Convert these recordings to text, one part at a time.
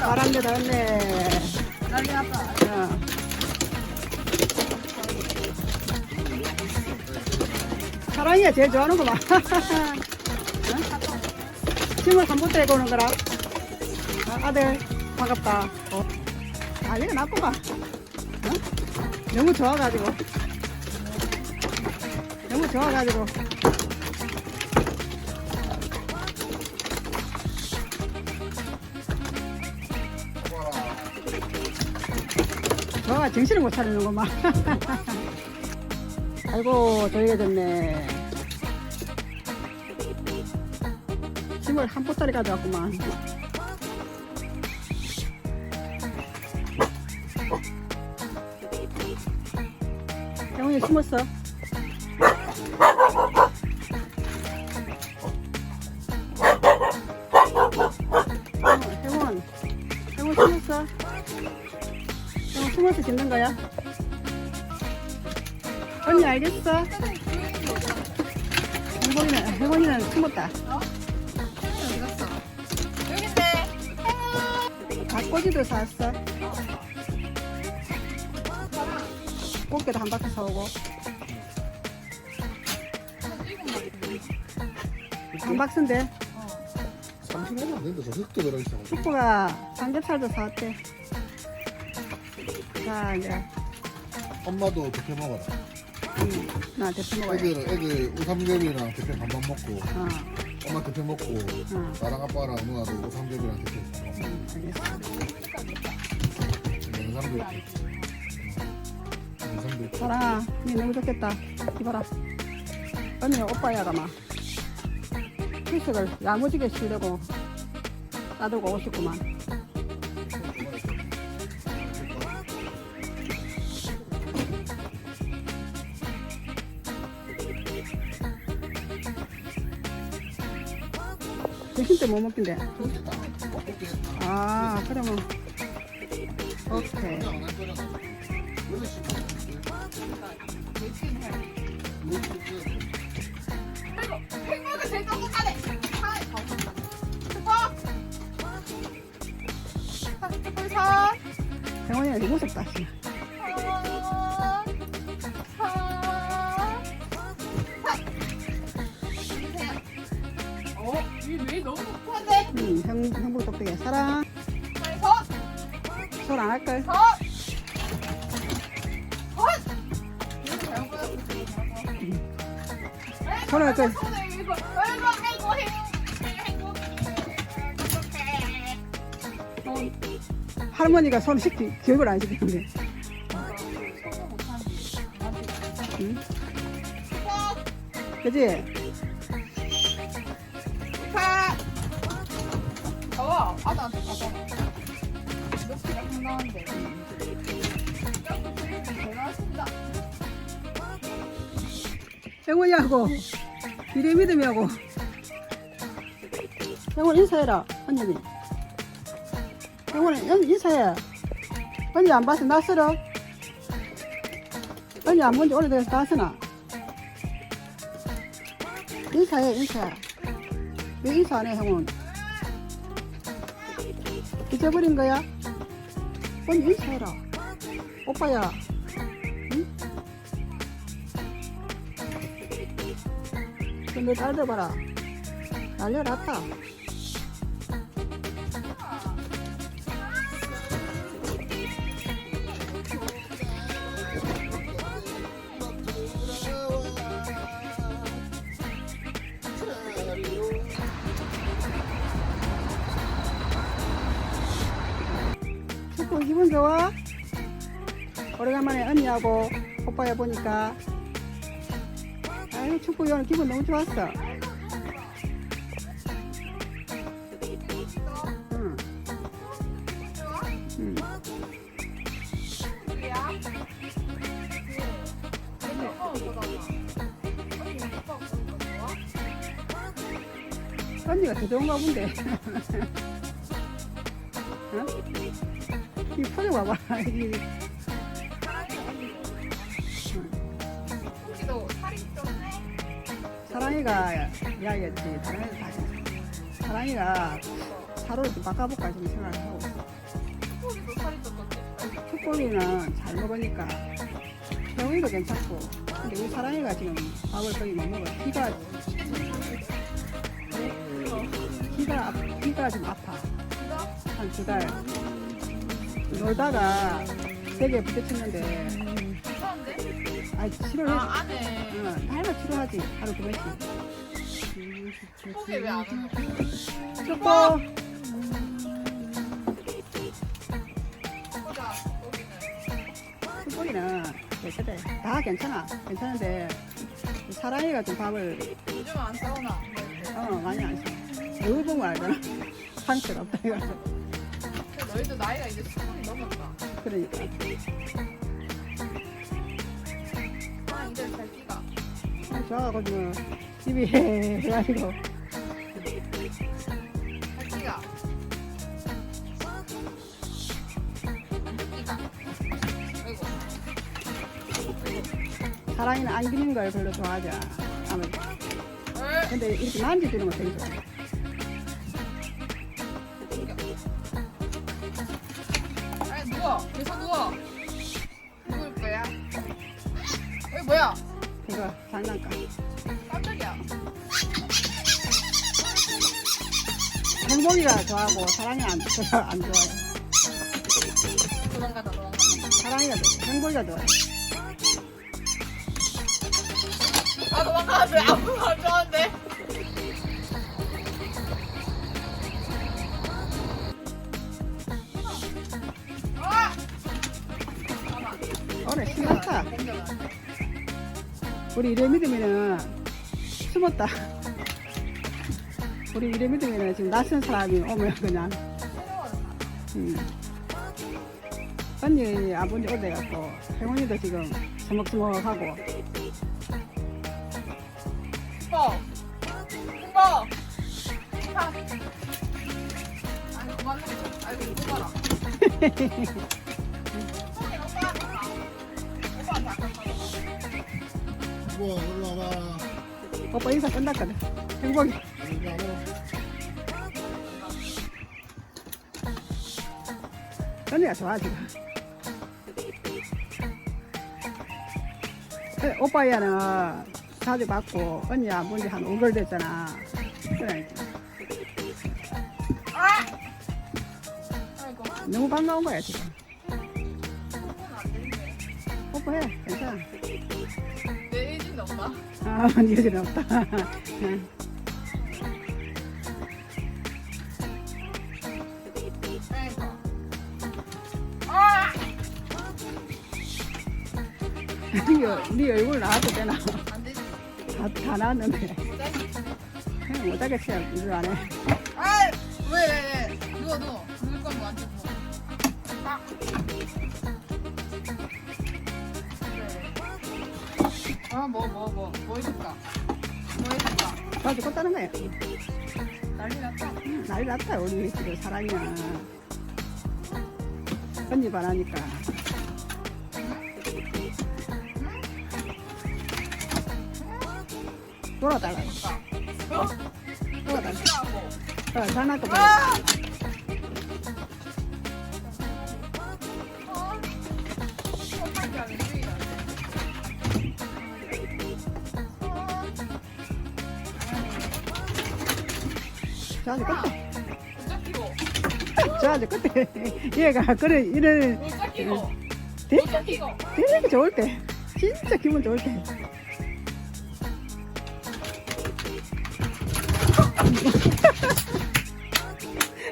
바람도. 난리 났다. 어. 사랑이가 제일 좋아하는구만. 어? 짐을 한번 떼고 오는 거라. 아, 아들, 반갑다. 어. 아, 얘가 나쁘다. 어? 너무 좋아가지고. 너무 좋아가지고. 좋아가 정신을 못 차리는구만. 아이고, 저희가 됐네. 짐을 한 보따리 가져왔구만. 영훈이 숨었어. 짖는 거야. 언니 알겠어? 혜원이는, 혜원이는 숨었다. 어디 갔어? 여기인데. 닭꼬지도 사왔어. 꽃게도 한 바퀴 사오고. 한 박스인데, 30년 안 된다. 저 흙도 들어있어. 숙부가 삼겹살도 사왔대. 자, 이제, 엄마도 대패 먹어라. 음, 나 대표 먹어야 돼. 애들, 애들 우삼겹이랑 대패 반반 먹고, 어, 엄마 대패 먹고, 어, 나랑 아빠랑 누나도 우삼겹이랑 대패 먹고. 음, 알겠어. 영상도 사랑아, 니 너무 좋겠다. 이봐라. 언니, 오빠야, 가마. 필석을 야무지게 쓰려고 싸들고 오셨구만. 대신 때뭐 먹긴데? 아, 그러면. 오케이. 병원이가 너무 무섭다. 씨. 선, 손안 할걸? 손 할걸? 손을 어떡해. 할머니가 손 시키, 교육을 안 시키는데. 응? 그지? 파. 더워. 아들한테 끝나는데. 고맙습니다. 형원이하고, 미래 믿음이하고. 형원 인사해라, 언니니. 형원 인사해. 언니 안 봐서 낯설어? 언니 안 본지 오래돼서 낯서나? 인사해, 인사. 왜 인사 안 해, 형원? 잊어버린 거야? 언니 인사해라. 오빠야. 응? 근데 딸들 봐라. 났다. 기분 좋아? 오래간만에 언니하고 오빠 해보니까 아이고 축구 오늘 기분 너무 좋았어 응. 응. 언니가 더 좋은가 본데 어? 이 표정 봐봐. 이, 사랑이가 이야기했지. 사랑이가 다시. 사랑이가 살을 좀 바꿔볼까 지금 생각을 하고. 있어 혹시도 살이 쪘던데 축구리는 잘 먹으니까 병이도 괜찮고. 근데 우리 사랑이가 지금 밥을 거의 못 먹어. 키가 키가 아- 키가 좀 아파. 한 두 달 놀다가 세게 부딪혔는데? 아 치료를 했어 아 안에 응, 달마 치료하지. 하루 두 번씩 속에 왜안 오는 축구 보자 여기는 괜찮대. 다 괜찮아. 괜찮은데 사랑이가 좀 밥을 요즘 안 싸우나? 어 많이 안 써. 얼굴 보면 알잖아. 상처가 없다. 이거 너희도 나이가 이제 스물이 넘었다 그러니까. 아 이제 잘 뛰가 아, 좋아가지고 뭐 입이 해가지고 잘 뛰가 뛰가 아이고 사랑이는 안기는 걸 별로 좋아하지 않아. 근데 이렇게 만져주는 거 되게 좋아. 아니 누워 누울 거야 어 뭐야 이거 장난감. 깜짝이야 행복이가 좋아하고 사랑이 안, 안 좋아해. 도망가다 도망가다 사랑이가 좋아. 행복이가 좋아해. 아 도망가는데 아무도 안 좋아하는 오늘 신났다. 잠깐만. 우리 이래 믿으면은 숨었다. 우리 이래 믿으면은 지금 낯선 사람이 오면 그냥 음. 언니 아버지 오대갖고 행운이도 지금 서먹서먹하고 홍보 파 아니 그만 아이고 이거 봐라 뭐 올라와봐 오빠 인사 끝났거든. 행복이. 언니가 좋아 지금 그 오빠 야는 자주 받고 언니야 뭔지 한 5개월 됐잖아! 아이고 너무 반가운 거야 지금. 되는데 오빠 해 괜찮아 없나? 아 여지는 없다 응. 아이고 아! 네, 네 얼굴 나와도 되나 안 다, 다 나왔는데 그냥 못하겠어요 일을 안 해 아이 왜, 왜, 왜. 누워, 누워. 누울 거면 완전. 아, 뭐, 뭐, 뭐. 뭐? 뭐 해줄까? 자주 껐다는 거야 난리 났다. 응, 난리 났다 우리 집에 사랑이야 언니 반하니까 놀아달라 어? 놀아달라 하고. 어, 장난감 저 아주 끝에 못 잡히고. 저 아주 끝에 얘가 그래 이런 잡히고. 되게 좋을 때 진짜 기분 좋을 때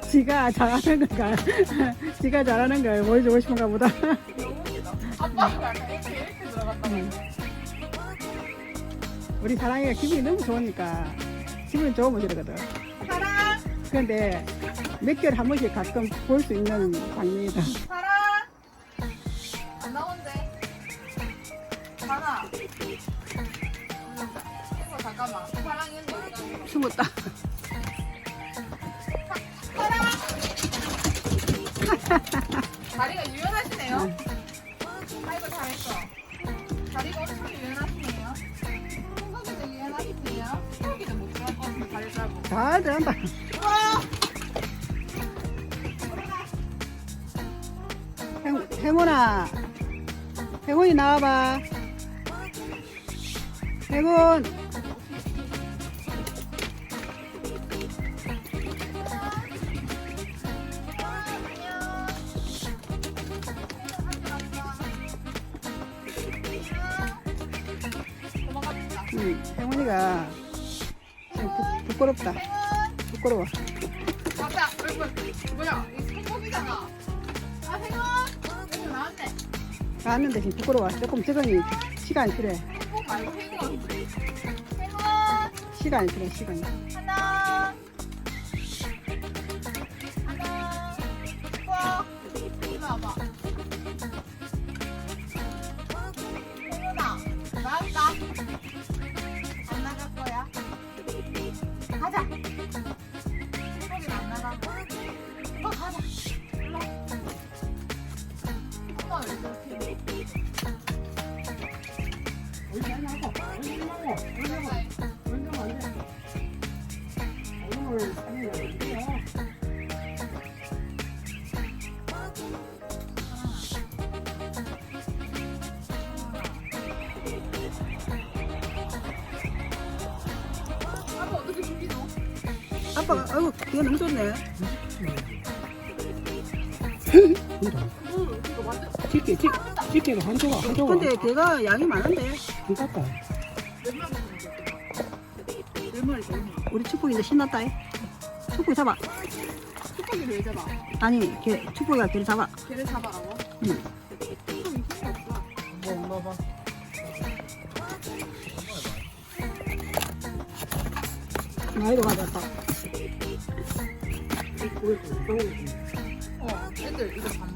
지가 잘하는 건가? 지가 잘하는 걸 보여주고 싶은가 보다. 우리 사랑이가 기분이 너무 좋으니까 기분이 좋으면 저러거든. 그런데 몇 개월 한 번씩 가끔 볼 수 있는 장면이다. 사랑. 안 나온대. 하나. 이거 잠깐만. 사랑 있는데 어디가? 숨었다. 사랑. 다리가 유연하시네요. 아이고 잘했어. 다리가 엄청 유연하시네요. 손가락도 유연하시네요. 여기는 못 들어갈 것 같은데 다리 짧고. 잘 들어간다. 행, 행운아. 행운이 나와봐. 행운. 응, 행운이가 부끄럽다. 부끄러워. 맞다. 뭐야? 이 손목이잖아. 아 행운. 여기 나왔네. 갔는데 지금 부끄러워. 조금 적응이 시간이 필요해. 말고. 행운. 시간이 필요해, 시간이. 하나. 아빠가, 아이고, 기가 너무 좋네. 집게, 집, 집게가 한 조각, 한 조각. 근데 걔가 양이 많은데. 마리? 우리 축복이 이제 신났다. 이. 축복이 잡아. 뚜껑이 왜 잡아? 아니, 걔, 축복이가 걔를 잡아. 걔를 잡아라고? 응. 뚜껑이 힘이 없어. 뭐 먹어봐. 나이도 가졌다. 어, 애들 이거 간다.